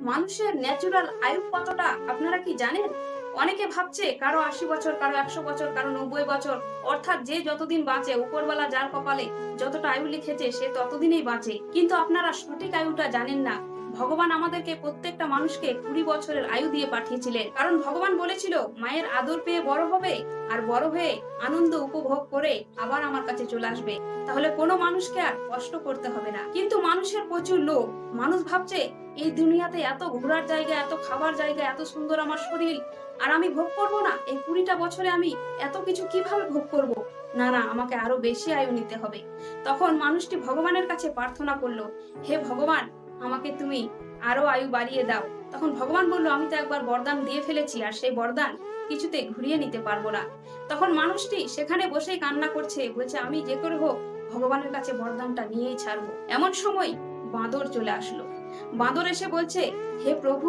মানুষের ন্যাচুরাল আয়ু কতটা, আপনারা কি জানেন? অনেকে ভাবছে কারও আশি বছর, কারও একশো বছর, কারও নব্বই বছর। অর্থাৎ যে যতদিন বাঁচে উপরবেলা যার কপালে যতটা আয়ু লিখেছে, সে ততদিনই বাঁচে। কিন্তু আপনারা সঠিক আয়ুটা জানেন না। ভগবান আমাদেরকে প্রত্যেকটা মানুষকে কুড়ি বছরের আয়ু দিয়ে পাঠিয়েছিলেন। কারণ ভগবান বলেছিল, মায়ের আদর পেয়ে বড় হবে আর বড় হয়ে আনন্দ উপভোগ করে আবার আমার কাছে চলে আসবে। তাহলে কোনো মানুষকে আর কষ্ট করতে হবে না। কিন্তু মানুষের প্রচুর লোক মানুষ ভাবছে, এই দুনিয়াতে এত ঘোরার জায়গা, এত খাবার জায়গা, এত সুন্দর আমার শরীর, আর আমি ভোগ করব না? এই কুড়িটা বছরে আমি এত কিছু কীভাবে ভোগ করব? না না, আমাকে আরও বেশি আয়ু নিতে হবে। তখন মানুষটি ভগবানের কাছে প্রার্থনা করল, হে ভগবান আমাকে তুমি আরও আয়ু বাড়িয়ে দাও। তখন ভগবান বলল, আমি তো একবার বরদান দিয়ে ফেলেছি আর সেই বরদান কিছুতে ঘুরিয়ে নিতে পারব না। তখন মানুষটি সেখানে বসেই কান্না করছে, বলছে, আমি যে করে হোক ভগবানের কাছে বরদানটা নিয়েই ছাড়বো। এমন সময় বাঁদর চলে আসলো। বাঁদর এসে বলছে, হে প্রভু,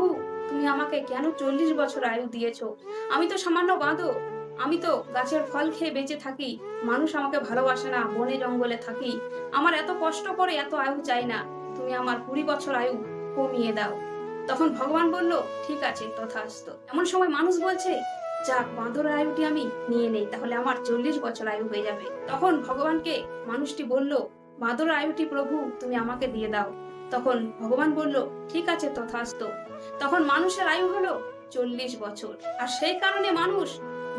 তুমি আমাকে কেন চল্লিশ বছর আয়ু দিয়েছ? আমি তো সামান্য বাঁদর। আমি তো গাছের ফল খেয়ে বেঁচে থাকি। মানুষ আমাকে ভালোবাসে না, বনে জঙ্গলে থাকি। আমার এত কষ্ট করে এত আয়ু চাই না। তুমি আমার কুড়ি বছর আয়ু কমিয়ে দাও। তখন ভগবান বলল, ঠিক আছে তথাস্ত এমন সময় মানুষ বলছে, যাক, বাঁদরের আয়ুটি আমি নিয়ে নেই, তাহলে আমার চল্লিশ বছর আয়ু হয়ে যাবে। তখন ভগবানকে মানুষটি বলল বাঁদরের আয়ুটি প্রভু, তুমি আমাকে দিয়ে দাও। তখন ভগবান বলল, ঠিক আছে তথাস্ত তখন মানুষের আয়ু হলো চল্লিশ বছর। আর সেই কারণে মানুষ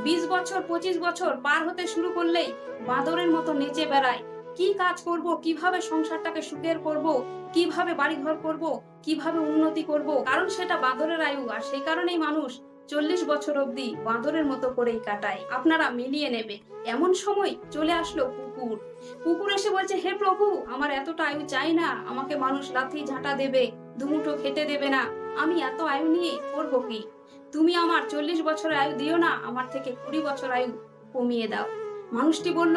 বিশ বছর, পঁচিশ বছর পার হতে শুরু করলেই বাঁদরের মতো নেচে বেড়ায়। কি কাজ করব, কীভাবে সংসারটাকে সুখের করব, কীভাবে বাড়িঘর করব, কীভাবে উন্নতি করব? কারণ সেটা বাঁদরের আয়ু, আর সেই কারণেই মানুষ চল্লিশ বছর অবধি বাঁদরের মতো করেই কাটায়। আপনারা মিলিয়ে নেবে। এমন সময় চলে আসলো কুকুর। কুকুর এসে বলছে, হে প্রভু, আমার এতটা আয়ু চাই না। আমাকে মানুষ লাথি ঝাঁটা দেবে, দুমুঠো খেতে দেবে না। আমি এত আয়ু নিয়ে করব কি? তুমি আমার চল্লিশ বছর আয়ু দিও না, আমার থেকে কুড়ি বছর আয়ু কমিয়ে দাও। মানুষটি বলল,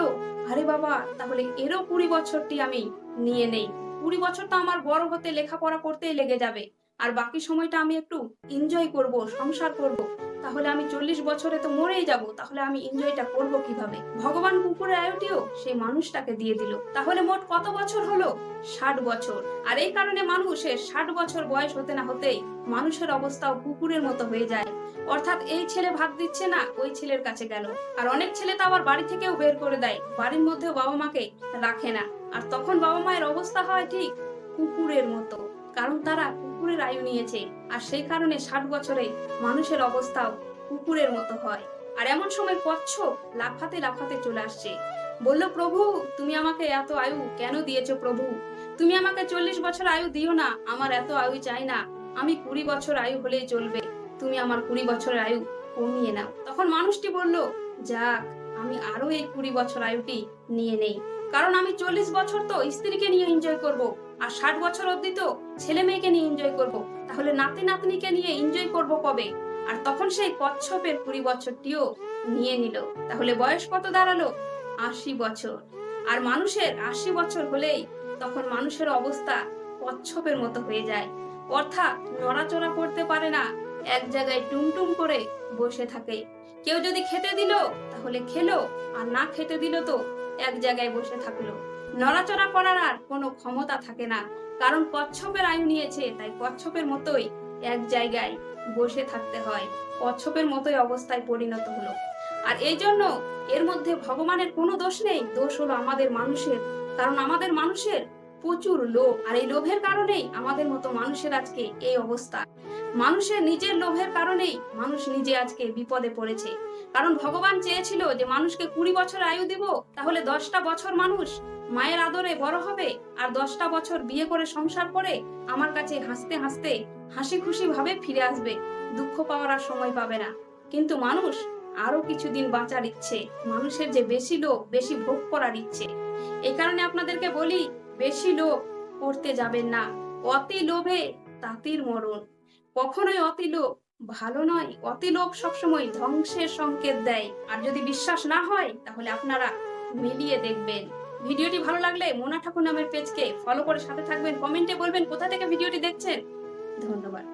আরে বাবা, তাহলে এরও কুড়ি বছরটি আমি নিয়ে নেই। কুড়ি বছর তো আমার বড় হতে লেখাপড়া করতেই লেগে যাবে। আর বাকি সময়টা আমি একটু এনজয় করব, সংসার করব। তাহলে আমি চল্লিশ বছরে তো মরেই যাব, তাহলে আমি এনজয়টা করব কীভাবে? ভগবান কুকুরের আয়ুটিও সেই মানুষটাকে দিয়ে দিল। তাহলে মোট কত বছর হলো? ষাট বছর। আর এই কারণে মানুষের ষাট বছর বয়স হতে না হতেই মানুষের অবস্থাও কুকুরের মতো হয়ে যায়। অর্থাৎ এই ছেলে ভাগ দিচ্ছে না, ওই ছেলের কাছে গেল। আর অনেক ছেলে তো আবার বাড়ি থেকেও বের করে দেয়, বাড়ির মধ্যেও বাবা মাকে রাখে না। আর তখন বাবা মায়ের অবস্থা হয় ঠিক কুকুরের মতো। কারণ তারা কুকুরের আয়ু নিয়েছে, আর সেই কারণে ষাট বছরে মানুষের অবস্থাও কুকুরের মতো হয়। আর এমন সময় কচ্ছপ লাফাতে লাফাতে চলে আসছে। বলল, প্রভু, তুমি আমাকে এত আয়ু কেন দিয়েছ প্রভু? তুমি আমাকে চল্লিশ বছর আয়ু দিও না, আমার এত আয়ু চাই না। আমি কুড়ি বছর আয়ু হলেই চলবে। তুমি আমার কুড়ি বছরের আয়ু কমিয়ে নাও। তখন মানুষটি বলল, যাক, আমি আরও এই কুড়ি বছর আয়ুটি নিয়ে নেই। কারণ আমি চল্লিশ বছর তো স্ত্রীকে নিয়ে এনজয় করব। আর ষাট বছর অবধি তো ছেলে মেয়েকে নিয়ে এনজয় করব। তাহলে নাতি নাতনিকে নিয়ে এনজয় করব কবে? আর তখন সেই কচ্ছপের কুড়ি বছরটিও নিয়ে নিল। তাহলে বয়স কত দাঁড়াল? আশি বছর। আর মানুষের আশি বছর হলেই তখন মানুষের অবস্থা কচ্ছপের মতো হয়ে যায়। অর্থাৎ নড়াচড়া করতে পারে না, এক জায়গায় টুমটুম করে বসে থাকে। কেউ যদি খেতে দিল, তাহলে খেলো, আর না খেতে দিল তো এক জায়গায় বসে থাকল। নড়াচড়া করার আর কোনো ক্ষমতা থাকে না। কারণ কচ্ছপের আয়ু নিয়েছে, তাই কচ্ছপের মতোই এক জায়গায় বসে থাকতে হয়। কচ্ছপের মতোই অবস্থায় পরিণত হলো। আর এই জন্য এর মধ্যে ভগবানের কোনো দোষ নেই। দোষ হলো আমাদের মানুষের। কারণ আমাদের মানুষের প্রচুর লোভ। আর এই লোভের কারণেই আমাদের মতো মানুষের আজকে এই অবস্থা। মানুষের নিজের লোভের কারণেই মানুষ নিজে আজকে বিপদে পড়েছে। কারণ ভগবান চেয়েছিল যে, মানুষকে কুড়ি বছর আয়ু দিব, তাহলে দশটা বছর মানুষ মায়ের আদরে বড় হবে আর দশটা বছর বিয়ে করে সংসার করে আমার কাছে হাসতে হাসতে হাসি খুশি ভাবে ফিরে আসবে, দুঃখ পাওয়ার আর সময় পাবে না। কিন্তু মানুষ আরও কিছুদিন বাঁচার ইচ্ছে, মানুষের যে বেশি লোক বেশি ভোগ করার ইচ্ছে। এ কারণে আপনাদেরকে বলি, বেশি লোভ করতে যাবেন না। অতি লোভে তাঁতির মরণ। কখনোই অতি লোভ ভালো নয়। অতি লোভ সবসময় ধ্বংসের সংকেত দেয়। আর যদি বিশ্বাস না হয়, তাহলে আপনারা মিলিয়ে দেখবেন। ভিডিওটি ভালো লাগলে মোনা ঠাকুর নামের পেজকে ফলো করে সাথে থাকবেন কমেন্টে বলবেন কোথা থেকে ভিডিওটি দেখছেন। ধন্যবাদ।